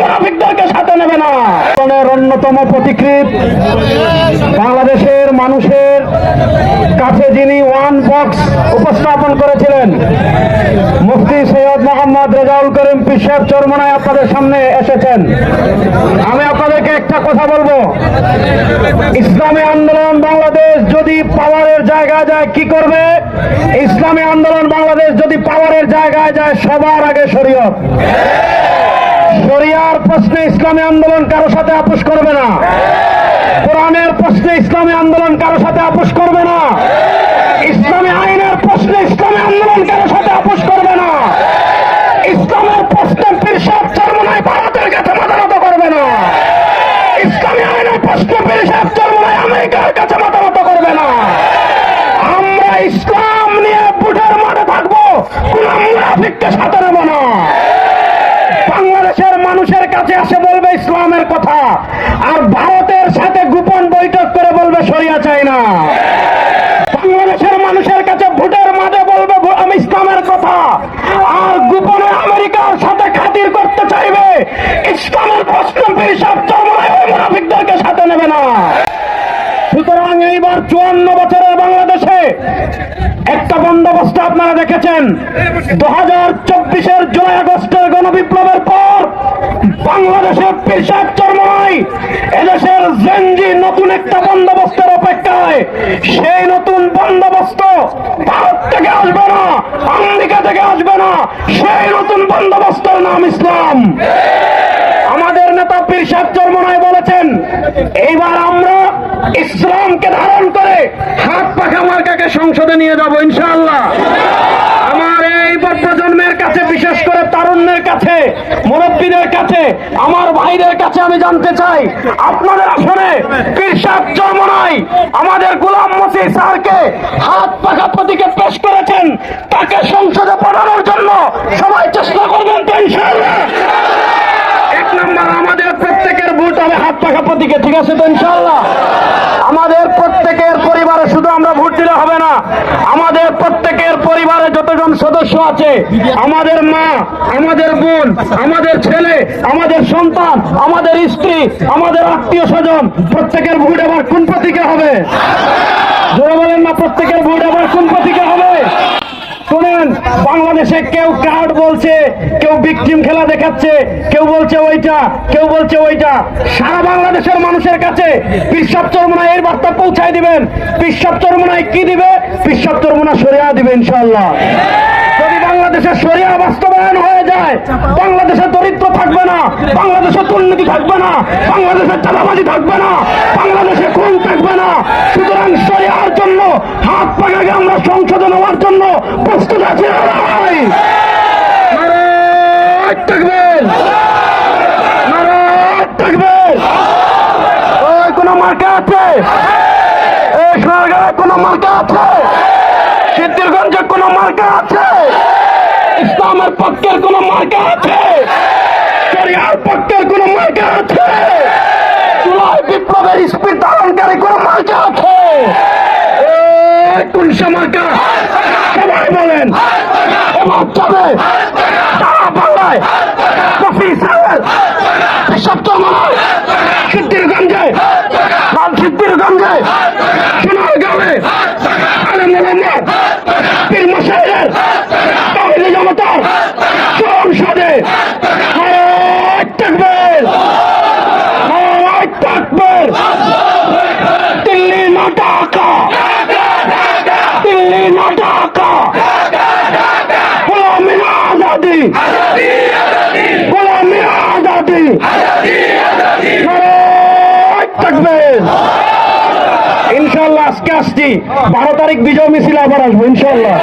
মুনাফিকদেরকে সাথে নেবে না। অন্যতম প্রতিকৃত বাংলাদেশের মানুষের কাছে যিনি ওয়ান বক্স উপস্থাপন করেছিলেন, মুফতি সৈয়দ মোহাম্মদ রেজাউল করিম পিসেব চরমনায় আপনাদের সামনে এসেছেন। আমি আপনাদেরকে একটা কথা বলব। ইসলামী আন্দোলন বাংলাদেশ যদি পাওয়ারের জায়গায় যায়, কি করবে? ইসলামী আন্দোলন বাংলাদেশ যদি পাওয়ারের জায়গায় যায়, সবার আগে শরীয়ত। শরিয়ার প্রশ্নে ইসলামী আন্দোলন কারও সাথে আপোষ করবে না। কোরআনের প্রশ্নে ইসলামী আন্দোলন কারও সাথে আপোষ করবে মানুষের কাছে আসে বলবে ইসলামের কথা, আর ভারতের সাথে গোপন বৈঠক করে বলবে সরিয়া চাই না বাংলাদেশের মানুষের কাছে ভোটের মাঝে বলবে আমি ইসলামের কথা, আর গোপনে আমেরিকার সাথে খাতির করতে চাইবে। ইসলামের প্রশ্ন পেশাব চরমায় মুনাফিকদেরকে সাথে নেবে না। সুতরাং এইবার চুয়ান্ন বাংলাদেশে একটা বন্দোবস্ত আপনারা দেখেছেন। দু হাজার চব্বিশের জুলাই আগস্টের গণবিপ্লবের পর বাংলাদেশের পেশাব চর্মায় এদেশের জেনজি নতুন একটা বন্দোবস্তের অপেক্ষায়। সেই নতুন বন্দোবস্ত ভারত থেকে আসবে না, আমেরিকা থেকে আসবে না, সেই নতুন বন্দোবস্তের নাম ইসলাম। আমাদের নেতা পীর চর্মনায় বলেছেন, এইবার আমরা ইসলামকে ধারণ করে হাত পাখা মার্কাকে সংসদে নিয়ে যাব, ইনশাআল্লাহ। আমার এই প্রজন্মের কাছে, বিশেষ করে তারুণ্যের কাছে, মুরব্বীদের কাছে, আমার ভাইদের কাছে আমি জানতে চাই, আপনাদের আসনে পীর সাহ চরমনায় আমাদের গোলাম মসি স্যারকে হাত পাখা প্রতীকে পেশ করেছেন, তাকে সংসদে পাঠানোর জন্য সবাই চেষ্টা করবেন তো, ইনশাআল্লাহ। এক নম্বর, আমাদের প্রত্যেকের ভোট হবে হাত পাখা প্রতীকে, ঠিক আছে তো ইনশাল্লাহ আমাদের প্রত্যেকের শুধু আমরা ভোট দিলে হবে না, আমাদের প্রত্যেকের পরিবারে যতজন সদস্য আছে, আমাদের মা, আমাদের বোন, আমাদের ছেলে, আমাদের সন্তান, আমাদের স্ত্রী, আমাদের আত্মীয় স্বজন, প্রত্যেকের ভোট আবার কোন প্রতীকে হবে? জোরে বলেন না, প্রত্যেকের ভোট আবার কোন প্রতীকে হবে? শুনেন, বাংলাদেশে কেউ কার্ড বলছে, কেউ বিক্রিম খেলা দেখাচ্ছে, কেউ বলছে ওইটা, কেউ বলছে ওইটা। সারা বাংলাদেশের মানুষের কাছে পিসাব চরমনায় এর বার্তা পৌঁছায় দিবেন। পিসাব চরমনায় কি দিবে? পিসাব চরমনা সরিয়া দিবে ইনশাল্লাহ যদি বাংলাদেশে সরিয়া বাস্তবায়ন হয়ে যায়, বাংলাদেশে দরিদ্র থাকবে না, বাংলাদেশে দুর্নীতি থাকবে না, বাংলাদেশে চাঁদাবাজি থাকবে না, বাংলাদেশে খুন থাকবে না। সুতরাং সরিয়ার জন্য হাত পাকাকে আমরা সংশোধন হওয়ার জন্য প্রস্তুত আছি না ভাই? নারায় তাকবীর! নারায় তাকবীর! ওই কোন মার্কা আছে এই সোনারগাঁয়ে কোন মার্কা আছে? সিদ্ধিরগঞ্জে কোন মার্কা আছে? ইসলামের পক্ষের কোন মার্কা আছে? শরিয়ার পক্ষের কোন মার্কা আছে? জুলাই বিপ্লবের স্পিড ধারণকারী কোন মার্কা আছে? কোনসা মার্কা। সবাই বলেন বাংলায় কফি সাহেব এসব তো নয় সিদ্ধিরগঞ্জে লাল সিদ্ধিরগঞ্জে সোনারগাঁওয়ে আলম মোহাম্মদ পীর মশাইয়ের তাহিলে জনতার সংসদে হাত থাকবেন হাত থাকবেন দিল্লি না ঢাকা দিল্লি না ঢাকা গোলামি না আজাদি গোলামি না আজাদি হাত থাকবেন ইনশাল্লাহ আজকে আসছি। বারো তারিখ বিজয় মিছিল আবার আসব ইনশাল্লাহ